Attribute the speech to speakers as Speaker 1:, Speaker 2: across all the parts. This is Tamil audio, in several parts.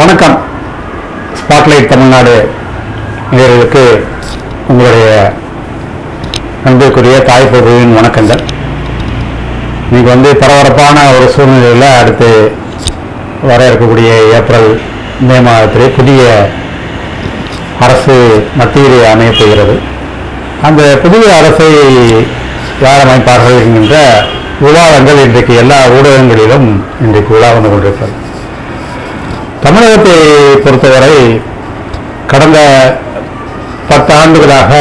Speaker 1: வணக்கம். ஸ்பாட்லைட் தமிழ்நாடு நேர்களுக்கு உங்களுடைய அன்பிற்குரிய தாய் பொருளின் வணக்கங்கள். இன்னைக்கு வந்து பரபரப்பான ஒரு சூழ்நிலையில் அடுத்து வர இருக்கக்கூடிய ஏப்ரல் மே மாதத்திலே புதிய அரசு மத்தியிலே அமையப்படுகிறது அந்த புதிய அரசை யார் அமைப்பார்கள் என்கின்ற விவாதங்கள் இன்றைக்கு எல்லா ஊடகங்களிலும் இன்றைக்கு உலா வந்து கொண்டிருக்கிறது. தமிழகத்தை பொறுத்தவரை கடந்த பத்து ஆண்டுகளாக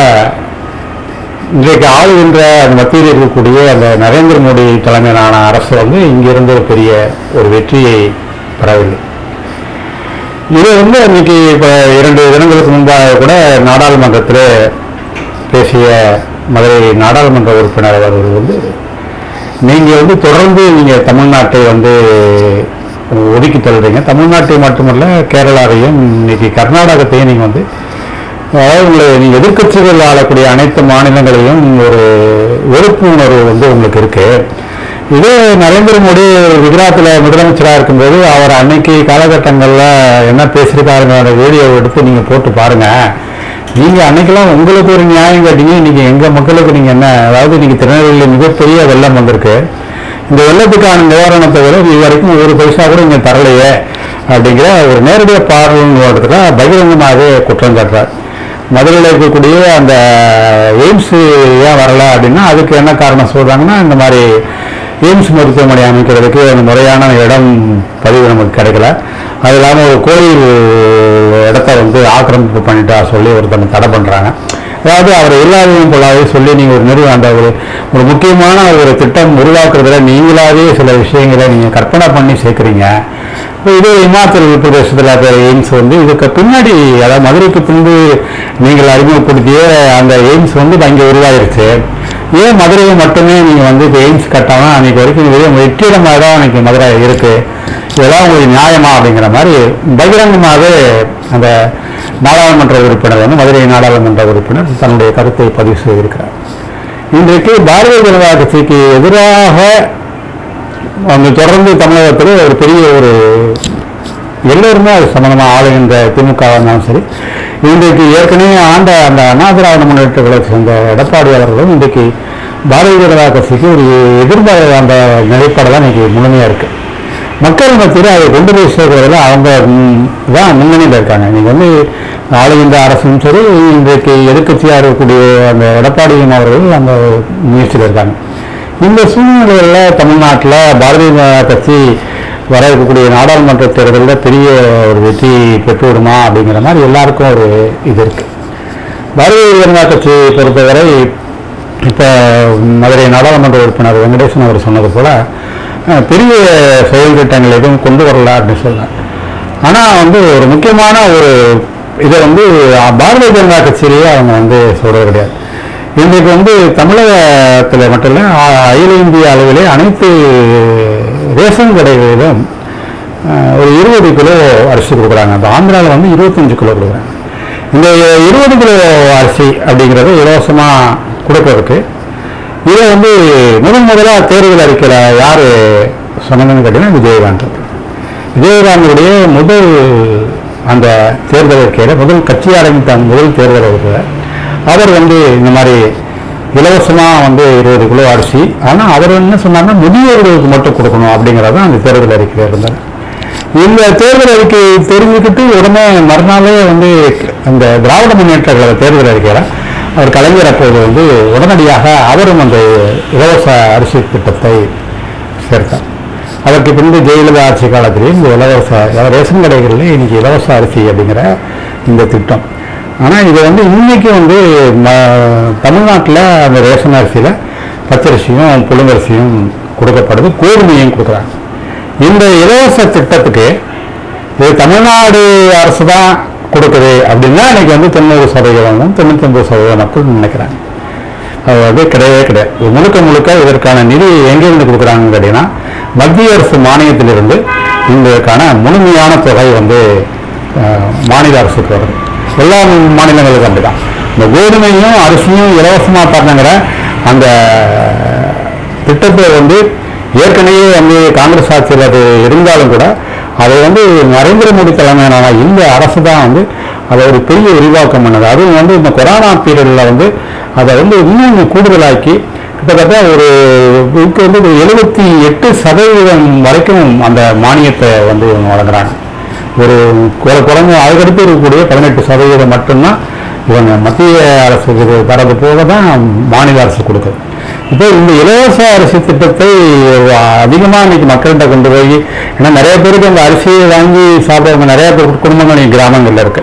Speaker 1: இன்றைக்கு ஆளுகின்ற அந்த மத்தியில் இருக்கக்கூடிய அந்த நரேந்திர மோடி தலைமையிலான அரசு வந்து இங்கிருந்து ஒரு பெரிய ஒரு வெற்றியை பெறவில்லை. இது வந்து இன்னைக்கு இப்போ இரண்டு தினங்களுக்கு முன்பாக கூட நாடாளுமன்றத்தில் பேசிய மதுரை நாடாளுமன்ற உறுப்பினர் அவர்கள் வந்து நீங்கள் வந்து தொடர்ந்து நீங்கள் தமிழ்நாட்டை வந்து ஒதுக்கி தள்ளுறீங்க தமிழ்நாட்டை மட்டுமல்ல கேரளாவையும் இன்னைக்கு கர்நாடகத்தையும் நீங்கள் வந்து அதாவது உங்களை நீங்கள் எதிர்க்கட்சிகள் ஆளக்கூடிய அனைத்து மாநிலங்களையும் ஒரு வெறுப்பு உணர்வு வந்து உங்களுக்கு இருக்கு. இதே நரேந்திர மோடி குஜராத்தில் முதலமைச்சராக இருக்கும்போது அவர் அன்னைக்கு காலகட்டங்களில் என்ன பேசியிருக்காருங்கிற வீடியோவை எடுத்து நீங்கள் போட்டு பாருங்கள் நீங்கள் அன்னைக்கெல்லாம் உங்களுக்கு ஒரு நியாயம் கேட்டீங்க இன்னைக்கு எங்கள் மக்களுக்கு நீங்கள் என்ன அதாவது இன்னைக்கு திருநெல்வேலியில் மிகப்பெரிய வெள்ளம் வந்திருக்கு. இந்த வெள்ளத்துக்கான நிவாரணத்தை விட இது வரைக்கும் ஒரு பைசா கூட இங்கே தரலையே அப்படிங்கிற ஒரு நேரடியாக பார்வையில் பகிரங்கமாகவே குற்றம் சாட்டுறார். மதுரையில் இருக்கக்கூடிய அந்த எய்ம்ஸ் ஏன் வரல அப்படின்னா அதுக்கு என்ன காரணம் சொல்கிறாங்கன்னா இந்த மாதிரி எய்ம்ஸ் மருத்துவமனை அமைக்கிறதுக்கு அந்த முறையான இடம் பதிவு நமக்கு கிடைக்கல. அது இல்லாமல் ஒரு கோயில் இடத்த வந்து ஆக்கிரமிப்பு பண்ணிட்டா சொல்லி ஒருத்தங்க தடை பண்ணுறாங்க அதாவது அவர் எல்லாரையும் போலாவே சொல்லி நீங்கள் ஒரு நிறுவனம் அந்த ஒரு ஒரு முக்கியமான ஒரு திட்டம் உருவாக்குறதுல நீங்களாவே சில விஷயங்களை நீங்கள் கற்பனை பண்ணி சேர்க்குறீங்க. இப்போ இது இமாச்சல் பிரதேசத்தில் இருக்கிற எய்ம்ஸ் வந்து இதுக்கு பின்னாடி அதாவது மதுரைக்கு பின்பு நீங்கள் அறிமுகப்படுத்திய அந்த எய்ம்ஸ் வந்து அங்கே உருவாயிருச்சு. ஏன் மதுரையை மட்டுமே நீங்கள் வந்து இப்போ எய்ம்ஸ் கட்டாமல் அன்றைக்கி வரைக்கும் இது வெற்றிடமாக தான் அன்றைக்கி மதுரை இருக்குது இதெல்லாம் உங்களுக்கு நியாயமா அப்படிங்கிற மாதிரி பகிரங்கமாகவே அந்த நாடாளுமன்ற உறுப்பினர் வந்து மதுரை நாடாளுமன்ற உறுப்பினர் தன்னுடைய கருத்தை பதிவு செய்திருக்கிறார். இன்றைக்கு பாரதிய ஜனதா கட்சிக்கு எதிராக அந்த தொடர்ந்து தமிழகத்தில் ஒரு பெரிய ஒரு எல்லோருமே அது சம்பந்தமாக ஆளுகின்ற திமுக இருந்தாலும் சரி இன்றைக்கு ஏற்கனவே ஆண்ட அந்த அண்ணா திராவிட முன்னேற்ற கழகத்தை சேர்ந்த எடப்பாடி அவர்களும் இன்றைக்கு பாரதிய ஜனதா கட்சிக்கு ஒரு எதிர்பார்த்த அந்த நிலைப்பாடு தான் இன்றைக்கி முழுமையாக இருக்குது மக்கள் மத்தியில் அதை கொண்டு போய் சேர்க்கிறதுல அவங்க தான் முன்னணியில் இருக்காங்க. நீங்கள் வந்து ஆளுகின்ற அரசும் சரி இன்றைக்கு எதிர்கட்சியாக இருக்கக்கூடிய அந்த எடப்பாடியின் அவர்கள் அந்த முயற்சியில் இருக்காங்க. இந்த சூழ்நிலையில் தமிழ்நாட்டில் பாரதிய ஜனதா கட்சி வர இருக்கக்கூடிய நாடாளுமன்ற தேர்தலில் பெரிய ஒரு வெற்றி பெற்றுவிடுமா அப்படிங்கிற மாதிரி எல்லாருக்கும் ஒரு இது இருக்குது பாரதிய ஜனதா கட்சியை பொறுத்தவரை இப்போ மதுரை நாடாளுமன்ற உறுப்பினர் வெங்கடேசன் அவர் சொன்னது போல் பெரிய செயல் திட்டங்கள் எதுவும் கொண்டு வரல அப்படின்னு சொல்கிறேன் ஆனால் வந்து ஒரு முக்கியமான ஒரு இதை வந்து பாரதிய ஜனதா கட்சியிலேயே அவங்க வந்து சொல்கிறது கிடையாது. இன்றைக்கு வந்து தமிழகத்தில் மட்டும் இல்லை அகில இந்திய அளவிலே அனைத்து ரேஷன் கடைகளிலும் ஒரு இருபது கிலோ அரிசி கொடுக்குறாங்க. அந்த ஆந்திராவில் வந்து இருபத்தஞ்சு கிலோ கொடுக்குறாங்க. இந்த இருபது கிலோ அரிசி அப்படிங்கிறது இலவசமாக கொடுக்கறதுக்கு இதை வந்து முதன் முதலாக தேர்தல் அறிக்கையில் யார் சொன்னதுன்னு கேட்டீங்கன்னா விஜயகாந்த். விஜயகாந்தனுடைய முதல் அந்த தேர்தல் அறிக்கையில் முதல் கட்சி ஆரம்பித்த முதல் தேர்தல் அறிக்கையில் அவர் வந்து இந்த மாதிரி இலவசமாக வந்து இருபது கிலோ அரிசி ஆனால் அவர் என்ன சொன்னார்னா முதியோர்களுக்கு மட்டும் கொடுக்கணும் அப்படிங்கிறது தான் அந்த தேர்தல் அறிக்கையில் இருந்தார். இந்த தேர்தல் அறிக்கை தெரிஞ்சுக்கிட்டு உடனே மறுநாளே வந்து அந்த திராவிட முன்னேற்ற கழக தேர்தல் அறிக்கையில் அவர் கலைஞர் அப்போது வந்து உடனடியாக அவரும் அந்த இலவச அரிசி திட்டத்தை சேர்த்தார். அதற்கு பின்பு ஜெயலலிதா ஆட்சி காலத்திலேயே இந்த இலவச ரேஷன் கடைகளில் இன்றைக்கி இலவச அரிசி அப்படிங்கிற இந்த திட்டம். ஆனால் இது வந்து இன்றைக்கி வந்து தமிழ்நாட்டில் அந்த ரேஷன் அரிசியில் பச்சரிசியும் புழுங்கரிசியும் கொடுக்கப்படுது கோதுமையும் கொடுக்குறாங்க. இந்த இலவச திட்டத்துக்கு இது தமிழ்நாடு அரசு தான் கொடுக்குது அப்படின்னா இன்றைக்கி வந்து தொண்ணூறு சதவீதம் தொண்ணூத்தி சதவீதம் மக்கள் நினைக்கிறாங்க. அது வந்து கிடையவே கிடையாது. முழுக்க முழுக்க இதற்கான நிதி எங்கேருந்து கொடுக்குறாங்கன்னு கேட்டிங்கன்னா மத்திய அரசு மானியத்திலிருந்து இதற்கான முழுமையான தொகை வந்து மாநில அரசுக்கு வருது. எல்லா மாநிலங்களுக்கும் அப்படிதான். இந்த கோதுமையும் அரிசியும் இலவசமாக தரணுங்கிற அந்த திட்டத்தை வந்து ஏற்கனவே வந்து காங்கிரஸ் ஆட்சியில் அது இருந்தாலும் கூட அதை வந்து நரேந்திர மோடி தலைமையிலான இந்த அரசு தான் வந்து அதை ஒரு பெரிய விரிவாக்கம் பண்ணது. அதுவும் வந்து இந்த கொரோனா பீரியடில் வந்து அதை வந்து இன்னும் கூடுதலாக்கி கிட்டத்தட்ட ஒரு இதுக்கு வந்து எழுபத்தி எட்டு சதவீதம் வரைக்கும் அந்த மானியத்தை வந்து வழங்குறாங்க. ஒரு குறைஞ்ச அதுக்கடுத்து இருக்கக்கூடிய பதினெட்டு சதவீதம் மட்டும்தான் இவங்க மத்திய அரசுக்கு தரது போக தான் மாநில அரசு கொடுக்குது. இப்போ இந்த இலவச அரிசி திட்டத்தை அதிகமாக இன்னைக்கு மக்கள்கிட்ட கொண்டு போய் ஏன்னா நிறைய பேருக்கு அந்த அரிசியை வாங்கி சாப்பிட்றவங்க நிறைய பேர் குடும்பங்கள் கிராமங்களில் இருக்கு.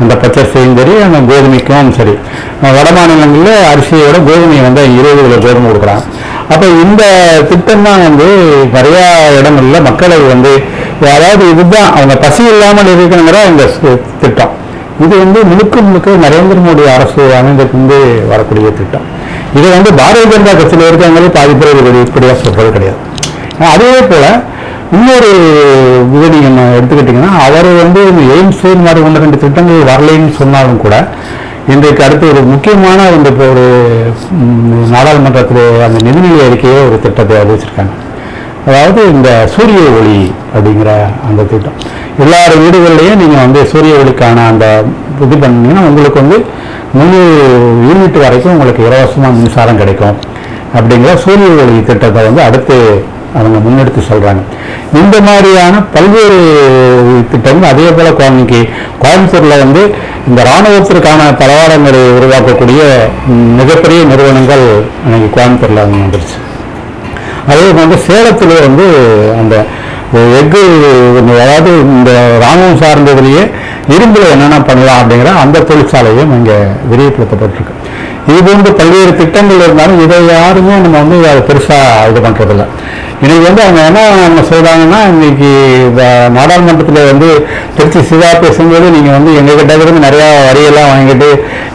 Speaker 1: அந்த பச்சரிசியும் சரி அந்த கோதுமைக்கும் சரி. வட மாநிலங்களில் அரிசியோட கோதுமையை வந்து இருபது கிலோ கோதுமை கொடுக்குறாங்க. அப்போ இந்த திட்டம் தான் வந்து நிறையா இடங்களில் மக்களை வந்து அதாவது இதுதான் அவங்க பசி இல்லாமல் இருக்கணுங்கிற இந்த திட்டம். இது வந்து முழுக்க முழுக்க நரேந்திர மோடி அரசு வந்து வரக்கூடிய திட்டம். இதை வந்து பாரதிய ஜனதா கட்சியில் இருக்கிறவங்களே பாதி பேர் இது சொல்றது கிடையாது. அதே போல இன்னொரு இதை நீங்கள் நம்ம எடுத்துக்கிட்டீங்கன்னா அவர் வந்து இந்த எய்ம்ஸ் இந்த மாதிரி ஒன்று ரெண்டு திட்டங்கள் வரலைன்னு சொன்னாலும் கூட இன்றைக்கு அடுத்து ஒரு முக்கியமான இந்த இப்போ ஒரு நாடாளுமன்றத்தில் அந்த நிதிநிலை அறிக்கையே ஒரு திட்டத்தை அறிவிச்சிருக்காங்க. அதாவது இந்த சூரிய ஒளி அப்படிங்கிற அந்த திட்டம். எல்லார் வீடுகள்லையும் நீங்கள் வந்து சூரிய ஒளிக்கான அந்த இது பண்ணீங்கன்னா உங்களுக்கு வந்து முழு யூனிட் வரைக்கும் உங்களுக்கு இலவசமாக மின்சாரம் கிடைக்கும். அப்படிங்கிற சூரிய ஒளி திட்டத்தை வந்து அடுத்து அவங்க முன்னெடுத்து சொல்கிறாங்க இந்த மாதிரியான பல்வேறு திட்டங்கள் அதே போல் இன்னைக்கு கோயம்புத்தூரில் வந்து இந்த இராணுவத்திற்கான தளவாடங்களை உருவாக்கக்கூடிய மிகப்பெரிய நிறுவனங்கள் இன்னைக்கு கோயம்புத்தூரில் வந்துருச்சு. அதே வந்து சேலத்தில் வந்து அந்த எஃகு அதாவது இந்த ராணுவம் சார்ந்ததுலேயே இரும்பில் என்னென்ன பண்ணலாம் அப்படிங்கிற அந்த தொழிற்சாலையும் இங்கே விரிவுபடுத்தப்பட்டிருக்கு. இது போன்ற பல்வேறு திட்டங்கள் இருந்தாலும் இதை யாருமே நம்ம வந்து அதை பெருசாக இது பண்ணுறதில்ல இன்னைக்கு வந்து அவங்க என்ன நம்ம சொல்கிறாங்கன்னா இன்னைக்கு நாடாளுமன்றத்தில் வந்து திருச்சி சிவா பேசும்போது நீங்கள் வந்து எங்ககிட்ட இருந்து நிறையா வரியெல்லாம் வாங்கிட்டு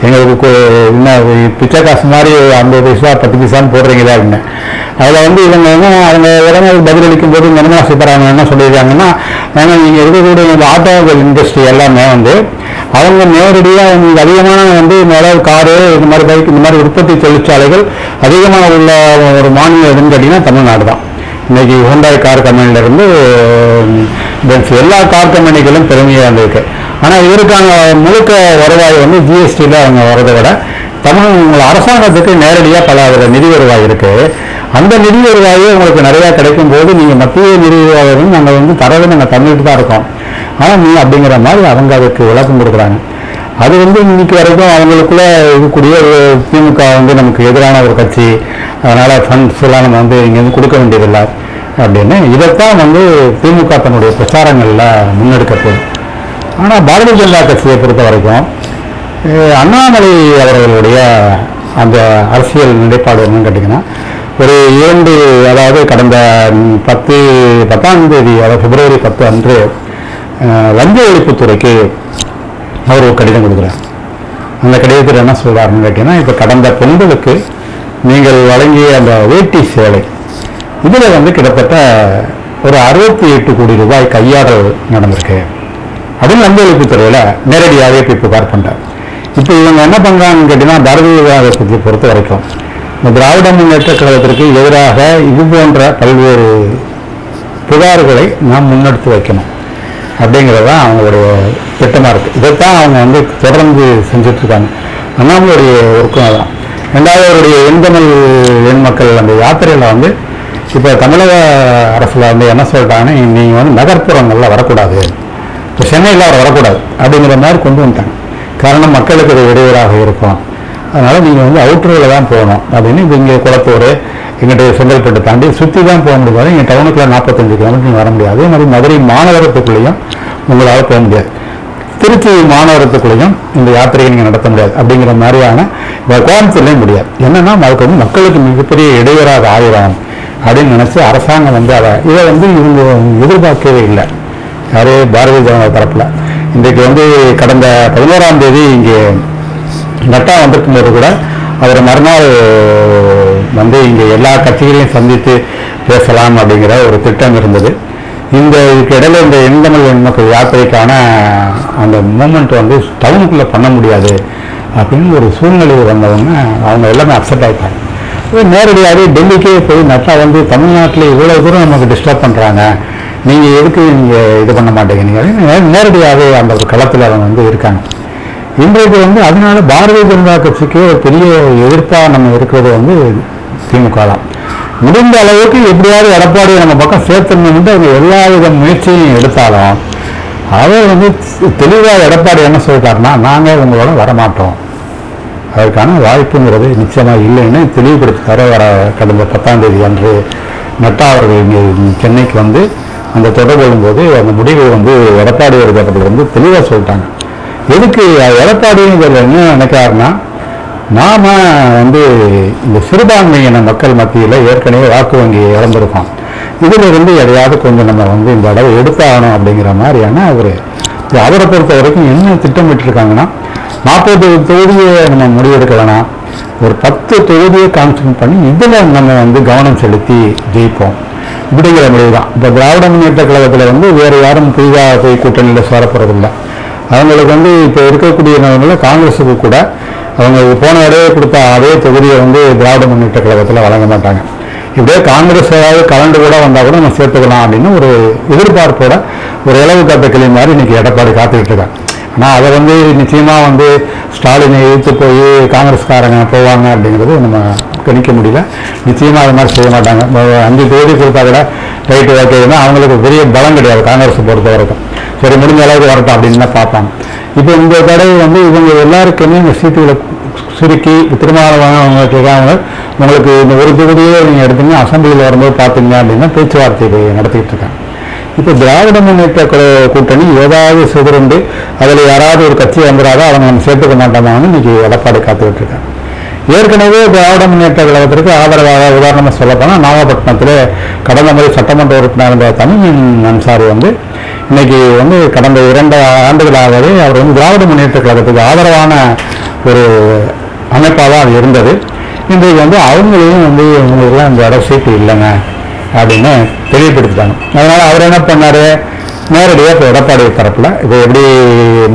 Speaker 1: எங்களுக்கு என்ன பிச்சை காசு மாதிரி ஐம்பது பைசா பத்து பைசான்னு போடுறீங்களா அப்படின்னு. அதில் வந்து இவங்க என்ன அவங்க இடங்களுக்கு பதிலளிக்கும் போது நிர்மலா சீதாராமன் என்ன சொல்லியிருக்காங்கன்னா ஏன்னா நீங்கள் இருக்கக்கூடிய இந்த ஆட்டோமொபைல் இண்டஸ்ட்ரி எல்லாமே வந்து அவங்க நேரடியாக உங்களுக்கு அதிகமான வந்து நிறைய காரு இந்த மாதிரி பைக் இந்த மாதிரி உற்பத்தி தொழிற்சாலைகள் அதிகமாக உள்ள ஒரு மாநிலம் எதுன்னு கேட்டிங்கன்னா தமிழ்நாடு தான். இன்றைக்கி ஹோண்டாய் கார் கம்பெனிலேருந்து பென்ஸ் எல்லா கார் கம்பெனிகளும் பெருமையாக இருந்திருக்கு. ஆனால் இதற்கான முழுக்க வருவாய் வந்து ஜிஎஸ்டியில் அவங்க வரதை விட தமிழ் அரசாங்கத்துக்கு நேரடியாக பல அதில் நிதி வருவாய் இருக்குது அந்த நிதி வருவாயே உங்களுக்கு நிறையா கிடைக்கும் போது நீங்கள் மத்திய நிதி வருவாயும் நாங்கள் வந்து தரவை நாங்கள் தந்துட்டு தான் இருக்கோம். ஆனால் நீ அப்படிங்கிற மாதிரி அவங்க அதுக்கு விளக்கம் கொடுக்குறாங்க. அது வந்து இன்னைக்கு வரைக்கும் அவங்களுக்குள்ள இருக்கக்கூடிய ஒரு திமுக வந்து நமக்கு எதிரான ஒரு கட்சி. அதனால் ஃபண்ட்ஸ் எல்லாம் நம்ம வந்து இங்கேருந்து கொடுக்க வேண்டியதில்லை அப்படின்னு. இதைத்தான் வந்து திமுக தன்னுடைய பிரச்சாரங்களில் முன்னெடுக்க போகுது. ஆனால் பாரதிய ஜனதா கட்சியை பொறுத்த வரைக்கும் அண்ணாமலை அவர்களுடைய அந்த அரசியல் நிலைப்பாடு என்னன்னு கேட்டிங்கன்னா ஒரு இரண்டு அதாவது கடந்த பத்து பத்தாம் தேதி அதாவது பிப்ரவரி பத்து அன்று லஞ்ச ஒழிப்புத்துறைக்கு அவர் ஒரு கடிதம் கொடுக்குறார். அந்த கடிதத்தில் என்ன சொல்கிறாருன்னு கேட்டீங்கன்னா இப்போ கடந்த பொங்கலுக்கு நீங்கள் வழங்கிய அந்த வேட்டி சேலை இதில் வந்து கிட்டத்தட்ட ஒரு அறுபத்தி எட்டு கோடி ரூபாய் கையாடல் நடந்திருக்கு. அப்படின்னு லஞ்ச ஒழிப்புத்துறையில் நேரடியாகவே இப்போ புகார் பண்ணுறார் இப்போ இவங்க என்ன பண்ணுறாங்கன்னு கேட்டிங்கன்னா பாரதிய ஜனதா கட்சியை பொறுத்த வரைக்கும் இந்த திராவிட முன்னேற்ற கழகத்திற்கு எதிராக இது போன்ற பல்வேறு புகார்களை நாம் முன்னெடுத்து வைக்கணும் அப்படிங்கிறது தான் அவங்களுடைய திட்டமாக இருக்குது இதைத்தான் அவங்க வந்து தொடர்ந்து செஞ்சிட்ருக்காங்க. அண்ணாமலையுடைய ஒர்க்கும் அதான் ரெண்டாவது அவருடைய எண்தமிழ் எண் மக்கள் அந்த யாத்திரையில் வந்து இப்போ தமிழக அரசில் வந்து என்ன சொல்லிட்டாங்கன்னா நீங்கள் வந்து நகர்ப்புறங்களில் வரக்கூடாது. இப்போ சென்னையில் அவர் வரக்கூடாது. அப்படிங்கிற மாதிரி கொண்டு வந்துட்டாங்க. காரணம் மக்களுக்கு அது இடையூறாக இருக்கும். அதனால் நீங்கள் வந்து அவுட்டரில் தான் போகணும். அப்படின்னு இப்போ இங்கே குளத்தூர் எங்கிட்ட செங்கல்பட்டு தாண்டி சுற்றி தான் போக முடியாது இங்கே டவுனுக்குள்ளே நாற்பத்தஞ்சு கிலோமீட்டர் நீங்கள் வர முடியாது. அதே மாதிரி மதுரை மாநகரத்துக்குள்ளேயும் உங்களால் போக முடியாது. திருச்சி மாநகரத்துக்குள்ளேயும் இந்த யாத்திரையை நீங்கள் நடத்த முடியாது. அப்படிங்கிற மாதிரியான இந்த கோயம்புத்தூர்லேயும் முடியாது. என்னென்னா அதுக்கு வந்து மக்களுக்கு மிகப்பெரிய இடையூறாக ஆயிரும் அப்படின்னு நினச்சி அரசாங்கம் வந்து அதை இதை வந்து இவங்க எதிர்பார்க்கவே இல்லை. யாரே பாரதிய ஜனதா தரப்பில். இன்றைக்கு வந்து கடந்த பதினோராம் தேதி இங்கே நட்டா வந்திருக்கும் போது கூட அவர் மறுநாள் வந்து இங்கே எல்லா கட்சிகளையும் சந்தித்து பேசலாம் அப்படிங்கிற ஒரு திட்டம் இருந்தது. இந்த இதுக்கு இடையில இந்த எண்தமிழ் மக்கள் யாத்திரைக்கான அந்த மூமெண்ட் வந்து டவுனுக்குள்ளே பண்ண முடியாது அப்படின்னு ஒரு சூழ்நிலை வந்தவங்க அவங்க எல்லாமே அப்செட் ஆகிட்டாங்க நேரடியாகவே டெல்லிக்கே போய் நட்டா வந்து தமிழ்நாட்டில் இவ்வளோ தூரம் நமக்கு டிஸ்டர்ப் பண்ணுறாங்க நீங்கள் எதுக்கு நீங்கள் இது பண்ண மாட்டேங்கிறீங்க? நேரடியாகவே அந்த ஒரு களத்தில் அவங்க வந்து இருக்காங்க. இன்றைக்கு வந்து அதனால பாரதிய ஜனதா கட்சிக்கு ஒரு பெரிய எதிர்ப்பாக நம்ம இருக்கிறது வந்து திமுக தான். முடிந்த அளவுக்கு எப்படியாவது எடப்பாடி நம்ம பக்கம் சேர்த்தணும்னு அவங்க எல்லா வித முயற்சியும் எடுத்தாலும் அவர் வந்து தெளிவாக எடப்பாடி என்ன சொல்லிட்டாருன்னா நாங்கள் உங்களோட வரமாட்டோம். அதற்கான வாய்ப்புங்கிறது நிச்சயமாக இல்லைன்னு தெளிவுபடுத்திட்டாரு வர கடந்த பத்தாம் தேதி அன்று நட்டா அவர்கள் இங்கே சென்னைக்கு வந்து அந்த தொடர்பு போது அந்த முடிவை வந்து எடப்பாடி அவர்கள் வந்து தெளிவாக சொல்லிட்டாங்க. எதுக்கு எடப்பாடிங்கிறது என்ன நினைக்கிறாருன்னா நாம் வந்து இந்த சிறுபான்மையின மக்கள் மத்தியில் ஏற்கனவே வாக்கு வங்கி இழந்திருக்கோம். இதிலிருந்து எதையாவது கொஞ்சம் நம்ம வந்து இந்த அளவு எடுத்தாகணும் அப்படிங்கிற மாதிரியான ஒரு அவரை பொறுத்த வரைக்கும் என்ன திட்டமிட்டிருக்காங்கன்னா நாற்பது தொகுதியை நம்ம முடிவெடுக்கலனா ஒரு பத்து தொகுதியை கான்சன்ட்ரேட் பண்ணி இதில் நம்ம வந்து கவனம் செலுத்தி ஜெயிப்போம். இப்படிங்கிற முடிவு தான் இப்போ திராவிட முன்னேற்ற கழகத்தில் வந்து வேறு யாரும் புதிதாக போய் கூட்டணியில் சேரப்போறதில்லை அவங்களுக்கு வந்து இப்போ இருக்கக்கூடிய காங்கிரஸுக்கு கூட அவங்க போன இடையே கொடுத்த அதே தொகுதியை வந்து திராவிட முன்னேற்ற கழகத்தில் வழங்க மாட்டாங்க. இப்படியே காங்கிரஸ் ஏதாவது கலந்து கூட வந்தால் கூட நம்ம சேர்த்துக்கலாம் அப்படின்னு ஒரு எதிர்பார்ப்போட ஒரு இளவு காத்த கிளி மாதிரி இன்னைக்கு எடப்பாடி காத்துக்கிட்டு இருக்காங்க ஆனால் அதை வந்து நிச்சயமாக வந்து ஸ்டாலினை எதிர்த்து போய் காங்கிரஸ்காரங்க போவாங்க அப்படிங்கிறது நம்ம கணிக்க முடியல. நிச்சயமாக அது மாதிரி செய்ய மாட்டாங்க. அஞ்சு தொகுதி கொடுத்தா கூட ரைட்டு ஓகேன்னா அவங்களுக்கு பெரிய பலம் கிடையாது காங்கிரஸை பொறுத்த வரைக்கும். சரி முடிஞ்ச அளவுக்கு வரட்டும் அப்படின்னு தான் பார்ப்பாங்க. இப்போ இந்த தடவை வந்து இவங்க எல்லாருக்குமே இந்த சீட்டுகளை சுருக்கி திருமாவளவன் கேட்காங்க உங்களுக்கு இந்த ஒரு தொகுதியே நீங்கள் எடுத்தீங்க அசம்பிளியில் வரும்போது பார்த்தீங்க அப்படின்னா பேச்சுவார்த்தை நடத்திக்கிட்டு இருக்காங்க. இப்போ திராவிட முன்னேற்ற கூட்டணி ஏதாவது சிதறுண்டு அதில் யாராவது ஒரு கட்சி வந்துடாதோ அவங்க நம்ம சேர்த்துக்க மாட்டோமான்னு இன்னைக்கு எடப்பாடி காத்துக்கிட்டு இருக்காங்க ஏற்கனவே திராவிட முன்னேற்ற கழகத்திற்கு ஆதரவாக உதாரணமாக சொல்லப்போனால் நாகப்பட்டினத்தில் கடந்த முறை சட்டமன்ற உறுப்பினர் இருந்த தமிழ் அன்சாரி வந்து இன்னைக்கு வந்து கடந்த இரண்டு ஆண்டுகளாகவே அவர் வந்து திராவிட முன்னேற்ற கழகத்துக்கு ஆதரவான ஒரு அமைப்பாக தான் அது இருந்தது. இன்றைக்கு வந்து அவங்களையும் வந்து இவங்களுக்குலாம் இந்த இடம் சீட்டு இல்லைங்க அப்படின்னு தெளிவுபடுத்திட்டாங்க அதனால் அவர் என்ன பண்ணார்? நேரடியாக இப்போ எடப்பாடி தரப்பில் இப்போ எப்படி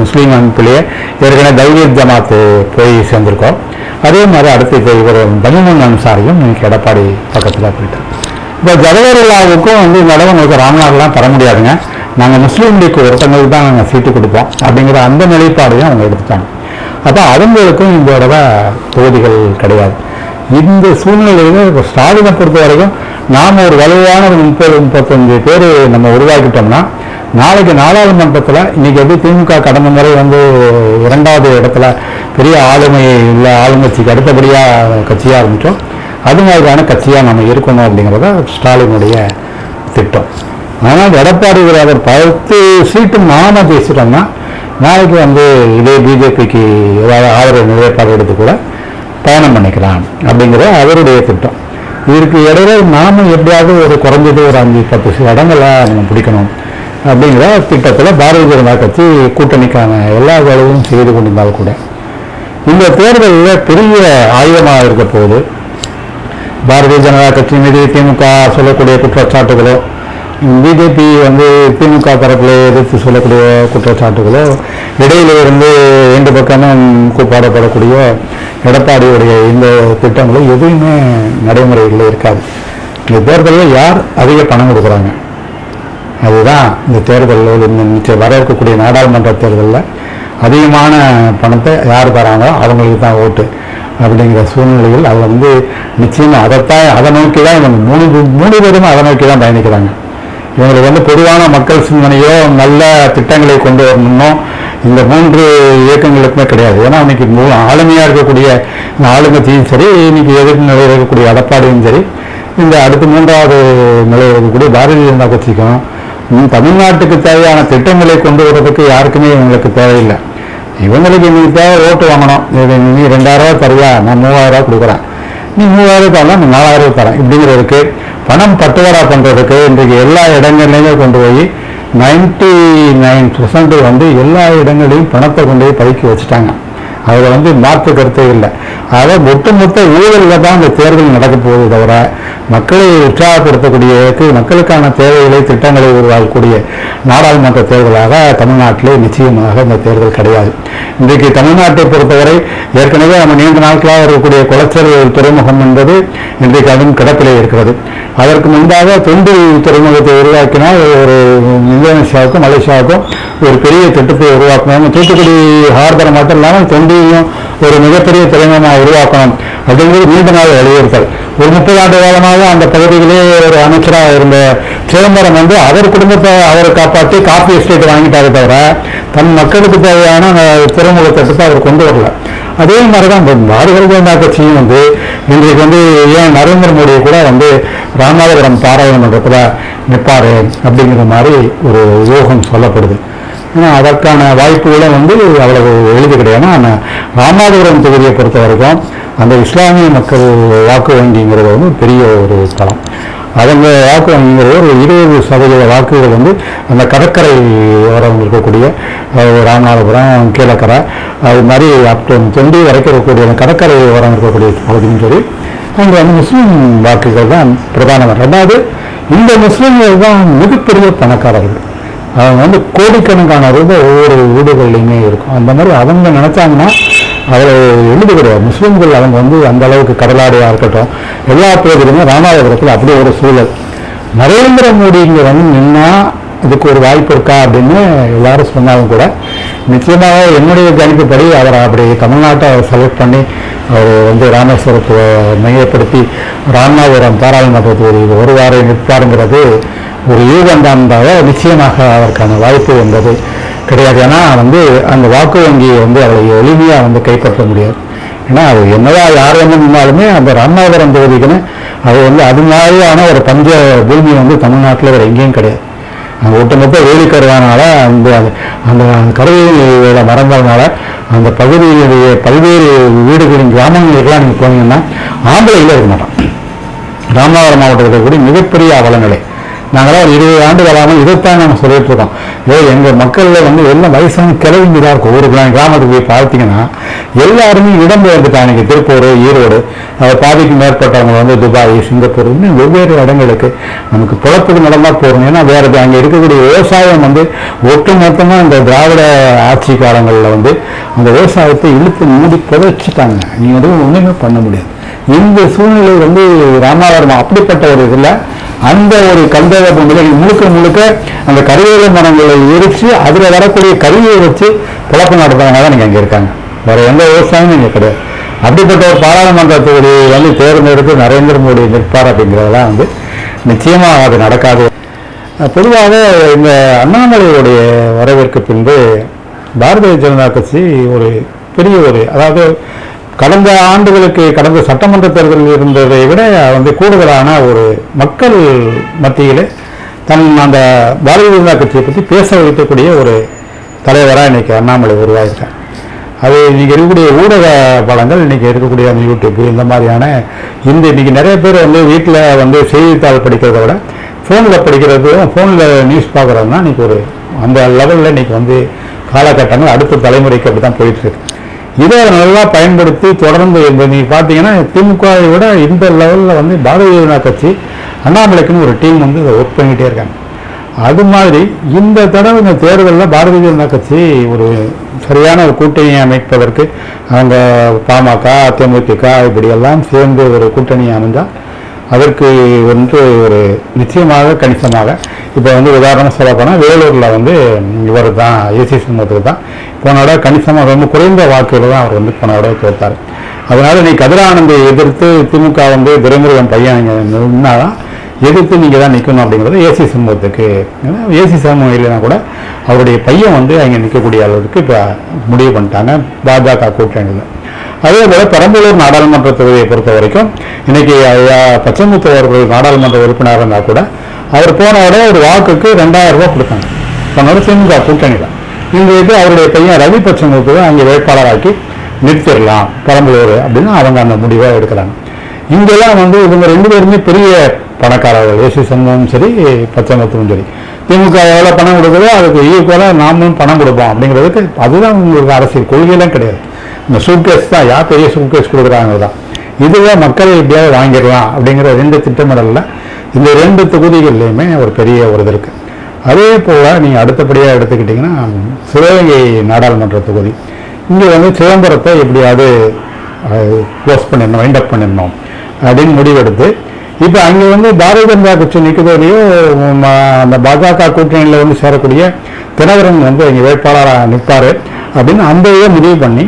Speaker 1: முஸ்லீம் அமைப்பிலேயே ஏற்கனவே தௌஹீத் ஜமாத்து போய் சேர்ந்திருக்கோம். அதே மாதிரி அடுத்து இப்போ இவர் பனிமன் அன்சாரியும் இன்னைக்கு எடப்பாடி பக்கத்தில் போயிட்டார். இப்போ ஜவஹர்லாவுக்கும் வந்து நடவங்களுக்கு இடம் உங்களுக்கு தர முடியாதுங்க. நாங்கள் முஸ்லீம் லீக் ஒருத்தங்களுக்கு தான் நாங்கள் சீட்டு கொடுப்போம். அப்படிங்கிற அந்த நிலைப்பாடையும் அவங்க எடுத்துட்டாங்க. அப்போ அவங்களுக்கும் இந்த தடவை தொகுதிகள் கிடையாது. இந்த சூழ்நிலையில் இப்போ ஸ்டாலினை பொறுத்த வரைக்கும் நாம் ஒரு வலுவான ஒரு முப்பது முப்பத்தஞ்சு பேர் நம்ம உருவாக்கிட்டோம்னா நாளைக்கு நாலாவது மன்றத்தில் இன்னைக்கு எப்படி திமுக கடந்த முறை வந்து இரண்டாவது இடத்துல பெரிய ஆளுமை உள்ள ஆளுங்கட்சிக்கு அடுத்தபடியாக கட்சியாக இருந்துட்டோம். அது மாதிரியான கட்சியாக நம்ம இருக்கணும் அப்படிங்கிறத ஸ்டாலினுடைய திட்டம். ஆனால் எடப்பாடி அவர் பத்து சீட்டு நாம பேசிட்டோம்னா நாளைக்கு வந்து இதே பிஜேபிக்கு ஏதாவது ஆதரவு நிலைப்பாடு எடுத்து கூட பயணம் பண்ணிக்கலாம் அப்படிங்கிற அவருடைய திட்டம். இதற்கு இடையில நாம எப்படியாவது ஒரு குறைஞ்சது ஒரு அஞ்சு பத்து இடங்களாக இடங்களை நம்ம பிடிக்கணும் அப்படிங்கிற திட்டத்தில் பாரதிய ஜனதா கட்சி கூட்டணிக்கான எல்லா வேலையும் செய்து கொண்டிருந்தால் கூட இந்த தேர்தலில் பெரிய ஆயுதமாக இருக்க போகுது. பாரதிய ஜனதா கட்சி மீது திமுக சொல்லக்கூடிய குற்றச்சாட்டுகளோ பிஜேபி வந்து திமுக தரப்பில் எதிர்த்து சொல்லக்கூடிய குற்றச்சாட்டுகளோ இடையில இருந்து ரெண்டு பக்கமும் கூப்பாடப்படக்கூடிய எடப்பாடியுடைய இந்த திட்டங்களோ எதுவுமே நடைமுறையில் இருக்காது. இந்த தேர்தலில் யார் அதிக பணம் கொடுக்குறாங்க? அதுதான் இந்த தேர்தலில் வர இருக்கக்கூடிய நாடாளுமன்ற தேர்தலில் அதிகமான பணத்தை யார் தராங்களோ அவங்களுக்கு தான் ஓட்டு அப்படிங்கிற சூழ்நிலையில் அவங்க வந்து நிச்சயமாக அதைத்தான் அதை நோக்கி தான் இவங்க மூணு மூணு பேரும் அதை நோக்கி தான் பயணிக்கிறாங்க. இவங்களுக்கு வந்து பொதுவான மக்கள் சிந்தனையோ நல்ல திட்டங்களை கொண்டு வரணுமோ இந்த மூன்று இயக்கங்களுக்குமே கிடையாது. ஏன்னா இன்னைக்கு மூ ஆளுமையாக இருக்கக்கூடிய இந்த ஆளுங்கட்சியும் சரி இன்னைக்கு எதிர்ப்பு நிலையில் இருக்கக்கூடிய எடப்பாடியும் சரி இந்த அடுத்த மூன்றாவது நிலையில் இருக்கக்கூடிய பாரதிய ஜனதா கட்சிக்கும் தமிழ்நாட்டுக்கு தேவையான திட்டங்களை கொண்டு வர்றதுக்கு யாருக்குமே இவங்களுக்கு தேவையில்லை. இவங்களுக்கு நீ தேவை ஓட்டு வாங்கணும். இது நீ ரெண்டாயிரம் ரூபாய் தருவா நான் மூவாயிரம் ரூபா கொடுக்குறேன். நீ மூவாயிரம் தரலாம் நீ நாலாயிரம் ரூபா தரேன் இப்படிங்கிறதுக்கு பணம் பட்டுவாடா பண்ணுறதுக்கு இன்றைக்கு எல்லா இடங்கள்லையுமே கொண்டு போய் நைன்டி நைன் வந்து எல்லா இடங்களையும் பணத்தை கொண்டு போய் பதுக்கி வச்சுட்டாங்க. அதில் வந்து மாற்று கருத்தே இல்லை. அதாவது ஒட்டுமொத்த ஊழலில் தான் இந்த தேர்தல் நடக்க போகுது தவிர மக்களை உற்சாகப்படுத்தக்கூடியதுக்கு மக்களுக்கான தேவைகளை திட்டங்களை உருவாக்கக்கூடிய நாடாளுமன்ற தேர்தலாக தமிழ்நாட்டிலே நிச்சயமாக இந்த தேர்தல் கிடையாது. இன்றைக்கு தமிழ்நாட்டை பொறுத்தவரை ஏற்கனவே நம்ம நீண்ட நாட்களாக இருக்கக்கூடிய குளச்சல் துறைமுகம் என்பது இன்றைக்கு அதுவும் கிடப்பிலே இருக்கிறது. அதற்கு முன்பாக தொண்டு துறைமுகத்தை உருவாக்கினால் ஒரு இந்தோனேஷியாவுக்கும் மலேசியாவுக்கும் ஒரு பெரிய திட்டத்தை உருவாக்கணும். தூத்துக்குடி ஹார்பர் மட்டும் இல்லாமல் தொண்டியையும் ஒரு மிகப்பெரிய துறைமுகமாக உருவாக்கணும். அப்படிங்கிறது நீண்ட நாள் வலியுறுத்தல். ஒரு முப்பது ஆண்டு காலமாக அந்த பகுதியிலே ஒரு அமைச்சராக இருந்த சிதம்பரம் வந்து அவர் குடும்பத்தை அவரை காப்பாற்றி காப்பி எஸ்டேட் வாங்கிட்டாரு தவிர தன் மக்களுக்கு தேவையான அந்த துறைமுக திட்டத்தை அவர் கொண்டு வரல. அதே மாதிரி தான் பாரதிய ஜனதா கட்சியும் வந்து இன்றைக்கு வந்து ஏன் நரேந்திர மோடியை கூட வந்து ராமநாதபுரம் பாராளுமன்றத்தில் நிற்பாரு அப்படிங்கிற மாதிரி ஒரு யூகம் சொல்லப்படுது. ஏன்னா அதற்கான வாய்ப்புகளும் வந்து அவ்வளவு எளிது கிடையாது. ஆனால் ராமநாதபுரம் தொகுதியை பொறுத்த வரைக்கும் அந்த இஸ்லாமிய மக்கள் வாக்கு வங்கிங்கிறது வந்து பெரிய ஒரு தளம். அவங்க வாக்கு வங்கிங்கிறது ஒரு இருபது சதவீத வாக்குகள் வந்து அந்த கடற்கரை ஓரம் இருக்கக்கூடிய ராமநாதபுரம் கீழக்கரை அது மாதிரி அப்புறம் தொண்டி வரைக்கும் இருக்கக்கூடிய அந்த கடற்கரை ஓரம் இருக்கக்கூடிய பகுதியும் சரி அங்கே வந்து முஸ்லீம் வாக்குகள் தான் பிரதானமாக. ரெண்டாவது இந்த முஸ்லீம்கள் தான் மிகப்பெரிய பணக்காரர்கள். அவங்க வந்து கோடிக்கணக்கான ரூபாய் ஒவ்வொரு வீடுகள்லையுமே இருக்கும். அந்த மாதிரி அவங்க நினைச்சாங்கன்னா அவ்வளோ எழுது கிடையாது முஸ்லீம்கள் அவங்க வந்து அந்த அளவுக்கு கடலாடையாக இருக்கட்டும் எல்லா பேருக்குமே ராமாயபுரத்தில் அப்படி ஒரு சூழல். நரேந்திர மோடி இங்கே வந்து நின்னா இதுக்கு ஒரு வாய்ப்பு இருக்கா அப்படின்னு எல்லாரும் சொன்னாலும் கூட நிச்சயமாக என்னுடைய கணிப்புப்படி அவரை அப்படி தமிழ்நாட்டை செலக்ட் பண்ணி அவர் வந்து ராமேஸ்வரத்தை மையப்படுத்தி ராமநாதபுரம் பாராளுமன்ற தொகுதியில் வருவாரை நிற்பாருங்கிறது ஒரு யூகந்தாந்தாக நிச்சயமாக அதற்கான வாய்ப்பு என்பது கிடையாது. ஏன்னா வந்து அந்த வாக்கு வங்கியை வந்து அவளை எளிமையாக வந்து கைப்பற்ற முடியாது. ஏன்னா அது என்னதான் யார் வந்து நின்னாலுமே அந்த ராமநாதபுரம் தொகுதிக்குன்னு அது வந்து அது மாதிரியான ஒரு பஞ்ச பூமி வந்து தமிழ்நாட்டில் வேறு எங்கேயும் கிடையாது. அந்த ஒட்டுமொத்த வேலிக்கருவானால அந்த அந்த கருவேல மரங்கள்னால அந்த பகுதியினுடைய பல்வேறு வீடுகளின் கிராமங்களுக்கெல்லாம் நீங்கள் போனீங்கன்னா ஆம்பளையில் இருக்க மாட்டான் ராமநாதபுரம் மாவட்டத்தில் கூடிய மிகப்பெரிய அவலநிலை. நாங்களாம் ஒரு இருபது ஆண்டு வராமல் இதைத்தான் நம்ம சொல்லிட்டு இருக்கோம். ஏ எங்கள் மக்களில் வந்து எல்லாம் வயசான கிளவிங்க தான் இருக்கும் ஒரு கிரா- கிராமத்துக்கு போய் பார்த்தீங்கன்னா எல்லாருமே இடம்பெயர்ந்துட்டாங்க இங்கே திருப்பூர் ஈரோடு பாதிக்கு மேற்பட்டவங்க வந்து துபாய் சிங்கப்பூர் இன்னும் வெவ்வேறு இடங்களுக்கு நமக்கு பிழப்புக்கு நடந்தால் போகிறோம் ஏன்னா வேறு அங்கே இருக்கக்கூடிய விவசாயம் வந்து ஒட்டுமொத்தமாக இந்த திராவிட ஆட்சி காலங்களில் வந்து அந்த விவசாயத்தை இழுத்து மூடி புதைச்சிட்டாங்க நீங்கள் எதுவும் ஒன்றுமே பண்ண முடியாது. இந்த சூழ்நிலை வந்து ராமாவரம் அப்படிப்பட்ட ஒரு இதில் அந்த ஒரு கந்தக பூமியில முழுக்க முழுக்க அந்த கருவேல மரங்களை எரித்து அதில் வரக்கூடிய கருவியை வச்சு குழப்பம் நடத்துறவங்க தான் நீங்கள் அங்கே இருக்காங்க. வேற எந்த விவசாயமும் இங்கே கிடையாது. அப்படிப்பட்ட ஒரு பாராளுமன்ற தொகுதி வந்து தேர்ந்தெடுத்து நரேந்திர மோடி நிற்பார் அப்படிங்கிறதெல்லாம் வந்து நிச்சயமாக அது நடக்காது. பொதுவாக இந்த அண்ணாமலையுடைய வரவிற்கு பின்பு பாரதிய ஜனதா கட்சி ஒரு பெரிய ஒரு அதாவது கடந்த ஆண்டுகளுக்கு கடந்த சட்டமன்ற தேர்தலில் இருந்ததை விட வந்து கூடுதலான ஒரு மக்கள் மத்தியில் தன் அந்த பாரதிய ஜனதா கட்சியை பற்றி பேச வைக்கக்கூடிய ஒரு தலைவராக இன்னைக்கு அண்ணாமலை உருவாயிருக்கார் அது இன்னைக்கு இருக்கக்கூடிய ஊடக படங்கள் இன்றைக்கி இருக்கக்கூடிய அந்த யூடியூப் இந்த மாதிரியான இந்த இன்னைக்கு நிறைய பேர் வந்து வீட்டில் வந்து செய்தித்தாள் படிக்கிறத விட ஃபோனில் படிக்கிறது ஃபோனில் நியூஸ் பார்க்குறதுனா இன்றைக்கி ஒரு அந்த லெவலில் இன்றைக்கி வந்து காலகட்டங்கள் அடுத்த தலைமுறைக்கு அப்படி தான் போயிட்டுருக்கு இதை நல்லா பயன்படுத்தி தொடர்ந்து இந்த நீ பார்த்தீங்கன்னா திமுகவை விட இந்த லெவலில் வந்து பாரதிய ஜனதா கட்சி அண்ணாமலைக்குன்னு ஒரு டீம் வந்து ஒர்க் பண்ணிக்கிட்டே இருக்காங்க. அது மாதிரி இந்த தடவை இந்த தேர்தலில் பாரதிய ஜனதா கட்சி ஒரு சரியான ஒரு கூட்டணியை அமைப்பதற்கு அவங்க பாமக அதிமுக இப்படியெல்லாம் சேர்ந்து ஒரு கூட்டணி அமைந்தால் அதற்கு வந்து ஒரு நிச்சயமாக கணிசமாக இப்போ வந்து உதாரணமாக சொல்ல போனால் வேலூரில் வந்து இவர் தான் ஏசி சண்முகத்துக்கு தான். போனோட கணிசமாக ரொம்ப குறைந்த வாக்குகள் தான் அவர் வந்து போனோட தோத்தார் அதனால் நீ கதிரானந்தை எதிர்த்து திமுக வந்து துரைமுருகன் பையன் இங்கே நின்னாதான் எதிர்த்து நீங்கள் தான் நிற்கணும் அப்படிங்கிறது ஏசி சமூகத்துக்கு ஏசி சமூகம் இல்லைனா கூட அவருடைய பையன் வந்து அங்கே நிற்கக்கூடிய அளவுக்கு இப்போ முடிவு பண்ணிட்டாங்க. பாஜக கூட்டணியில். அதே போல் பெரம்பலூர் நாடாளுமன்ற தொகுதியை பொறுத்த வரைக்கும் இன்னைக்கு ஐயா பச்சைமுத்து அவர்கள் நாடாளுமன்ற உறுப்பினராக இருந்தால் கூட அவர் போன விட ஒரு வாக்குக்கு ரெண்டாயிரம் ரூபாய் கொடுத்தாங்க. தன்னோட திமுக கூட்டணியில் இன்றைக்கு அவருடைய பையன் ரவி பச்சைமுத்துவை அங்கே வேட்பாளராக்கி நிறுத்திடலாம் பெரம்பலூர் அப்படின்னு அவங்க அந்த முடிவை எடுக்கிறாங்க. இங்கெல்லாம் வந்து இவங்க ரெண்டு பேருமே பெரிய பணக்காரர்கள் ஏசி சங்கமும் சரி பச்சைமுத்துவும் சரி. திமுக எவ்வளோ பணம் கொடுக்குதோ அதுக்கு ஈக்குவலாக நாமளும் பணம் கொடுப்போம் அப்படிங்கிறதுக்கு அதுதான் உங்களுக்கு அரசியல் கொள்கையெல்லாம் கிடையாது. இந்த சூட்கேஸ் தான் யார் பெரிய சூட்கேஸ் கொடுக்குறாங்க தான். இதுவே மக்களை எப்படியாவது வாங்கிடலாம் அப்படிங்கிற ரெண்டு திட்டமிடலில் இந்த ரெண்டு தொகுதிகள்லையுமே ஒரு பெரிய ஒரு இது இருக்குது அதே போல் நீங்கள் அடுத்தபடியாக எடுத்துக்கிட்டிங்கன்னா சிவகங்கை நாடாளுமன்ற தொகுதி. இங்கே வந்து சிதம்பரத்தை எப்படியாவது க்ளோஸ் பண்ணிடணும் வைண்ட் அப் பண்ணிடணும் அப்படின்னு முடிவெடுத்து இப்போ அங்கே வந்து பாரதிய ஜனதா கட்சி நிற்கிறதையோ அந்த பாஜக கூட்டணியில் வந்து சேரக்கூடிய தினகரன் வந்து இங்கே வேட்பாளராக நிற்பார் அப்படின்னு அந்த இதை முடிவு பண்ணி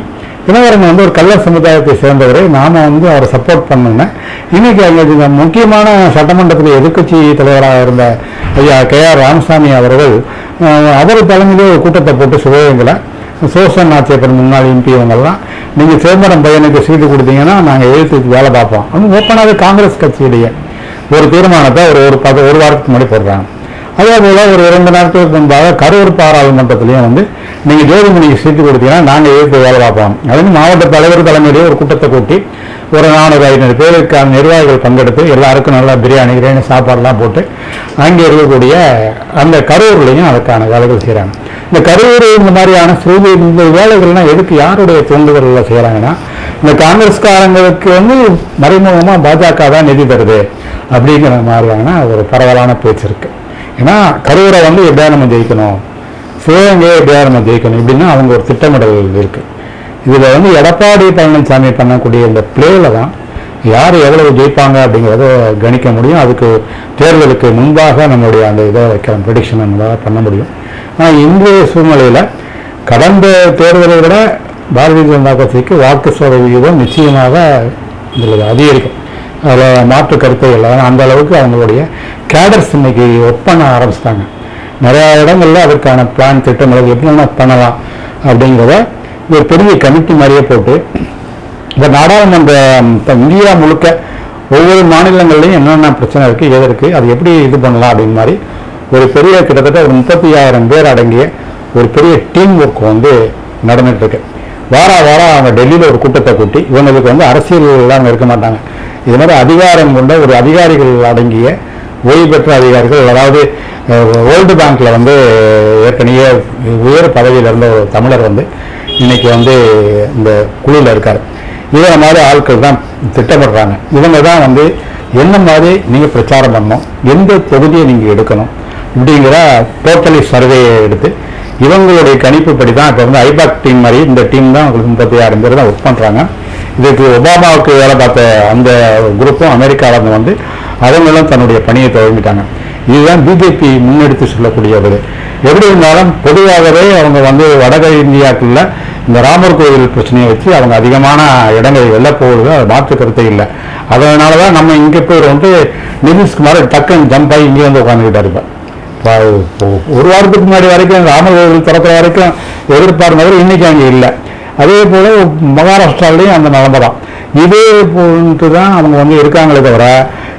Speaker 1: தினகரன் வந்து ஒரு கள்ள சமுதாயத்தை சேர்ந்தவர் நாம வந்து அவரை சப்போர்ட் பண்ணோன்னே இன்னைக்கு அங்கே முக்கியமான சட்டமன்றத்தில் எதிர்க்கட்சி தலைவராக இருந்த ஐயா கே ஆர் ராமசாமி அவர்கள் அவர் தலைமையிலே ஒரு கூட்டத்தை போட்டு சிவகங்கையில் சோசன் ஆட்சியப்பன் முன்னாள் எம்பி இவங்கெல்லாம் நீங்கள் சிதம்பரம் பையனுக்கு சீட்டு கொடுத்தீங்கன்னா நாங்கள் எழுத்துக்கு வேலை பார்ப்போம். அது ஓப்பனாகவே காங்கிரஸ் கட்சியுடைய ஒரு தீர்மானத்தை ஒரு ஒரு பத ஒரு வாரத்துக்கு முன்னாடி போடுறாங்க. அதே போல் ஒரு இரண்டு நாட்களுக்கு முன்பாக கரூர் பாராளுமன்றத்திலையும் வந்து நீங்கள் ஜோதிமணிக்கு சீட்டு கொடுத்தீங்கன்னா நாங்கள் எழுத்து வேலை பார்ப்போம். அதுவும் மாவட்ட தலைவர் தலைமையிலேயே ஒரு கூட்டத்தை கூட்டி ஒரு நானூறு ஐநூறு பேருக்கான நிர்வாகிகள் பங்கெடுத்து எல்லாருக்கும் நல்லா பிரியாணி கிரியாணி சாப்பாடுலாம் போட்டு அங்கே இருக்கக்கூடிய அந்த கரூர்லையும் அதுக்கான வேலைகள் செய்கிறாங்க இந்த கரூர் இந்த மாதிரியான சிறு இந்த வேலைகள்லாம் எதுக்கு யாருடைய தூண்டுதலில் செய்கிறாங்கன்னா இந்த காங்கிரஸ்காரங்களுக்கு வந்து மறைமுகமாக பாஜக தான் நிதி தருது அப்படிங்கிற மாதிரியான ஒரு பரவலான பேச்சு இருக்கு. ஏன்னா கரூரை வந்து எப்படியா நம்ம ஜெயிக்கணும்? சிவகங்கையை எப்படியா நம்ம ஜெயிக்கணும். இப்படின்னா அவங்க ஒரு திட்டமிடல் இருக்கு. இதில் வந்து எடப்பாடி பழனிசாமி பண்ணக்கூடிய இந்த பிளேயில் தான் யார் எவ்வளவு ஜெயிப்பாங்க அப்படிங்கிறத கணிக்க முடியும். அதுக்கு தேர்தலுக்கு முன்பாக நம்மளுடைய அந்த இதை வைக்கிற ப்ரெடிக்ஷன் நம்மளால் பண்ண முடியும். ஆனால் இன்றைய சூழ்நிலையில் கடந்த தேர்தலை விட பாரதிய ஜனதா கட்சிக்கு வாக்கு சதவிகிதம் நிச்சயமாக இதில் அதிகரிக்கும். அதில் மாற்று கருத்தை இல்லை அந்த அளவுக்கு அவங்களுடைய கேடர்ஸ் இன்னைக்கு ஒர்க் ஆரம்பிச்சிட்டாங்க. நிறையா இடங்களில் அதற்கான பிளான் திட்டமிடல் எப்படி நம்ம பண்ணலாம் அப்படிங்கிறத ஒரு பெரிய கமிட்டி மாதிரியே போட்டு இந்த நாடாளுமன்ற இந்தியா முழுக்க ஒவ்வொரு மாநிலங்கள்லையும் என்னென்ன பிரச்சனை இருக்குது எது இருக்குது அது எப்படி இது பண்ணலாம் அப்படின்னு மாதிரி ஒரு பெரிய கிட்டத்தட்ட ஒரு முப்பத்தி ஆயிரம் பேர் அடங்கிய ஒரு பெரிய டீம் ஒர்க் வந்து நடந்துகிட்ருக்கு வார வாரம் அவங்க டெல்லியில் ஒரு கூட்டத்தை கூட்டி இவங்களுக்கு வந்து அரசியல்லாம் அங்கே இருக்க மாட்டாங்க. இது மாதிரி அதிகாரம் கொண்ட ஒரு அதிகாரிகள் அடங்கிய ஓய்வு பெற்ற அதிகாரிகள் அதாவது வேர்ல்டு பேங்க்ல வந்து ஏற்கனவே உயர் பதவியில் இருந்த ஒரு தமிழர் வந்து இன்னைக்கு வந்து இந்த குழுவில் இருக்கார். இவங்க மாதிரி ஆட்கள் தான் திட்டமிடுறாங்க. இவங்க தான் வந்து என்ன மாதிரி நீங்கள் பிரச்சாரம் பண்ணணும் எந்த தொகுதியை நீங்கள் எடுக்கணும் இப்படிங்கிற டோட்டலி சர்வேயை எடுத்து இவங்களுடைய கணிப்புப்படி தான் இப்போ வந்து ஐபாக் டீம் மாதிரி இந்த டீம் தான் உங்களுக்கு முப்பத்தி ஆறு பேர் தான் ஒர்க் பண்ணுறாங்க இதுக்கு ஒபாமாவுக்கு வேலை பார்த்த அந்த குரூப்பும் அமெரிக்காவில் வந்து அவங்களும் தன்னுடைய பணியை தொடங்கிட்டாங்க இதுதான் பிஜேபி முன்னெடுத்து சொல்லக்கூடியது எப்படி இருந்தாலும் பொதுவாகவே அவங்க வந்து வடக இந்தியாக்குள்ள இந்த ராமர் கோவில் பிரச்சனையை வச்சு அவங்க அதிகமான இடங்களை வெல்ல போகுது அது மாற்று கருத்தே இல்லை. அதனால தான் நம்ம இங்கே போய் வந்து நிதிஷ்குமார் டக்குன்னு ஜம்ப் ஆகி இங்கே வந்து உட்காந்துக்கிட்டாரு இப்போ. இப்போ ஒரு வாரத்துக்கு முன்னாடி வரைக்கும் ராமர் கோவில் திறக்கிற வரைக்கும் எதிர்பார்ந்தவர் இன்னைக்கு அங்கே இல்லை. அதே போல் மகாராஷ்டிராலையும் அந்த நிலைமை தான். இதே போன்று தான் அவங்க வந்து இருக்காங்களே தவிர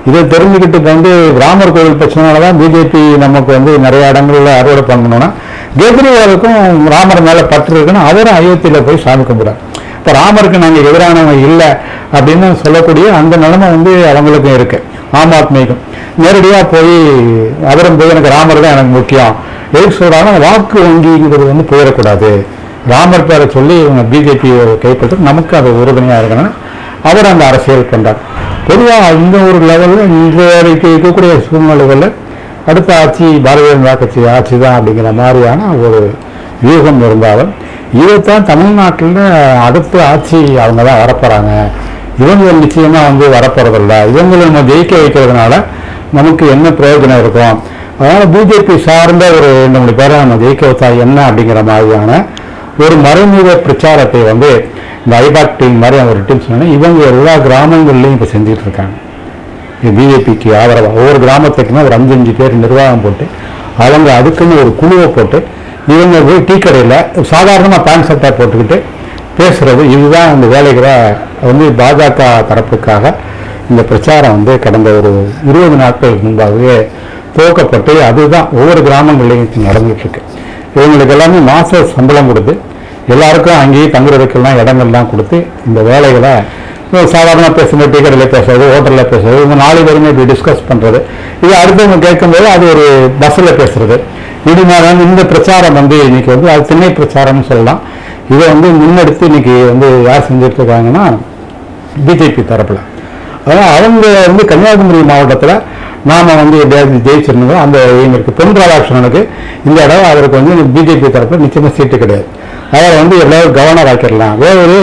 Speaker 1: இதை தெரிஞ்சுக்கிட்டு இப்போ வந்து ராமர் கோவில் பிரச்சனைனால தான் பிஜேபி நமக்கு வந்து நிறைய இடங்களில் அறுவடை பண்ணணும்னா கெஜ்ரிவாலுக்கும் ராமர் மேலே பற்று இருக்குன்னு அவரும் அயோத்தியில் போய் சாமி கும்பிடுறார். இப்போ ராமருக்கு நாங்கள் எதிரானவங்க இல்லை அப்படின்னு சொல்லக்கூடிய அந்த நிலைமை வந்து அவங்களுக்கும் இருக்கு. ஆம் ஆத்மிக்கும். நேரடியாக போய் அவரும் போய் எனக்கு ராமர் தான் எனக்கு முக்கியம். எதுக்கு சொல்கிறாங்க வாக்கு வங்கிங்கிறது வந்து போயிடக்கூடாது. ராமர் பேரை சொல்லி இவங்க பிஜேபியை கைப்பற்று நமக்கு அது உறுதுணையாக இருக்கணும்னு அவர் அந்த அரசியல் கொண்டார் பொதுவாக இந்த ஒரு லெவலில் இன்றைக்கு இருக்கக்கூடிய சூழ்நிலைகளில் அடுத்த ஆட்சி பாரதிய ஜனதா கட்சி ஆட்சி தான் அப்படிங்கிற மாதிரியான ஒரு வியூகம் இருந்தாலும் இதைத்தான் தமிழ்நாட்டில் அடுத்த ஆட்சி அவங்க தான் வரப்போகிறாங்க இவங்க நிச்சயமாக வந்து வரப்போகிறதில்ல இவங்களை நம்ம ஜெயிக்க வைக்கிறதுனால நமக்கு என்ன பிரயோஜனம் இருக்கும்? அதனால் பிஜேபி சார்ந்த ஒரு ரெண்டு மூணு பேரை நம்ம ஜெயிக்க வச்சா என்ன அப்படிங்கிற மாதிரியான ஒரு மறைமுக பிரச்சாரத்தை வந்து இந்த ஐபாக் டீம் மாதிரி ஒரு டீம் சொன்னாங்க இவங்க எல்லா கிராமங்கள்லையும் இப்போ செஞ்சுட்டு இருக்காங்க. பிஜேபிக்கு ஆதரவாக ஒவ்வொரு கிராமத்துக்குமே ஒரு அஞ்சு அஞ்சு பேர் நிர்வாகம் போட்டு அவங்க அதுக்குன்னு ஒரு குழுவை போட்டு இவங்க போய் டீ கடையில் சாதாரணமாக பேண்ட் சட்டை போட்டுக்கிட்டு பேசுகிறது இதுதான் அந்த வேலைகளை வந்து பாஜக தரப்புக்காக இந்த பிரச்சாரம் வந்து கடந்த ஒரு இருபது நாட்களுக்கு முன்பாகவே துவக்கப்பட்டு அதுதான் ஒவ்வொரு கிராமங்கள்லையும் நடந்துகிட்ருக்கு இருக்கு. இவங்களுக்கு எல்லாமே மாத சம்பளம் கொடுத்து எல்லாருக்கும் அங்கேயே தங்குறதுக்கெல்லாம் இடங்கள்லாம் கொடுத்து இந்த வேலைகளை சாதாரணமாக பேசும்போது டீ கடையில் பேசுறது ஹோட்டலில் பேசுறது இவங்க நாலு பேருமே இப்படி டிஸ்கஸ் பண்ணுறது இது அடுத்தவங்க கேட்கும்போது அது ஒரு பஸ்ஸில் பேசுறது. இது மாதிரி இந்த பிரச்சாரம் வந்து இன்னைக்கு வந்து அது திண்ணை பிரச்சாரம்னு சொல்லலாம். இதை வந்து முன்னெடுத்து இன்னைக்கு வந்து யார் செஞ்சுட்டு இருக்காங்கன்னா பிஜேபி தரப்பில். அதனால் அவங்க வந்து கன்னியாகுமரி மாவட்டத்தில் நாம் வந்து எப்படியாவது ஜெயிச்சிருந்தோம் அந்த எங்களுக்கு பெண் பொன் ராதாகிருஷ்ணனுக்கு இந்த இடம் அவருக்கு வந்து பிஜேபி தரப்பில் நிச்சயமாக சீட்டு கிடையாது. அவரை வந்து எல்லாரும் கவர்னர் ஆக்கிடலாம். வேற ஒரு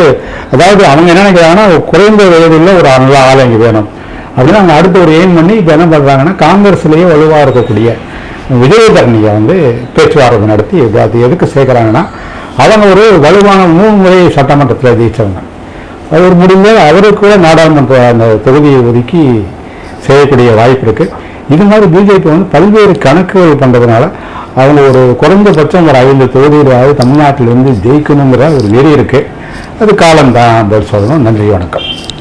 Speaker 1: அதாவது அவங்க என்ன நினைக்கிறாங்கன்னா குறைந்த வயதில் ஒரு நல்ல ஆள் இங்கே வேணும். அப்படின்னு அவங்க அடுத்த ஒரு எய்ம் பண்ணி இப்போ என்ன பண்ணுறாங்கன்னா காங்கிரஸ்லேயே வலுவாக இருக்கக்கூடிய விஜயதரணியை வந்து பேச்சுவார்த்தை நடத்தி அது எதுக்கு சேர்க்குறாங்கன்னா அவங்க ஒரு வலுவான மூணு முறை சட்டமன்றத்தில் ஜெயிச்சவங்க. அவர் முடிந்தால் அவருக்கு கூட நாடாளுமன்ற அந்த தொகுதியை ஒதுக்கி செய்யக்கூடிய வாய்ப்பு இருக்குது இது மாதிரி பிஜேபி வந்து பல்வேறு கணக்குகள் பண்ணுறதுனால அவங்க ஒரு குறைந்தபட்சம் ஒரு ஐந்து தொகுதிகளாவது தமிழ்நாட்டிலிருந்து ஜெயிக்கணுங்கிற ஒரு வெறி இருக்கு. அது காலம்தான் பதில் சொல்லணும் நன்றி வணக்கம்.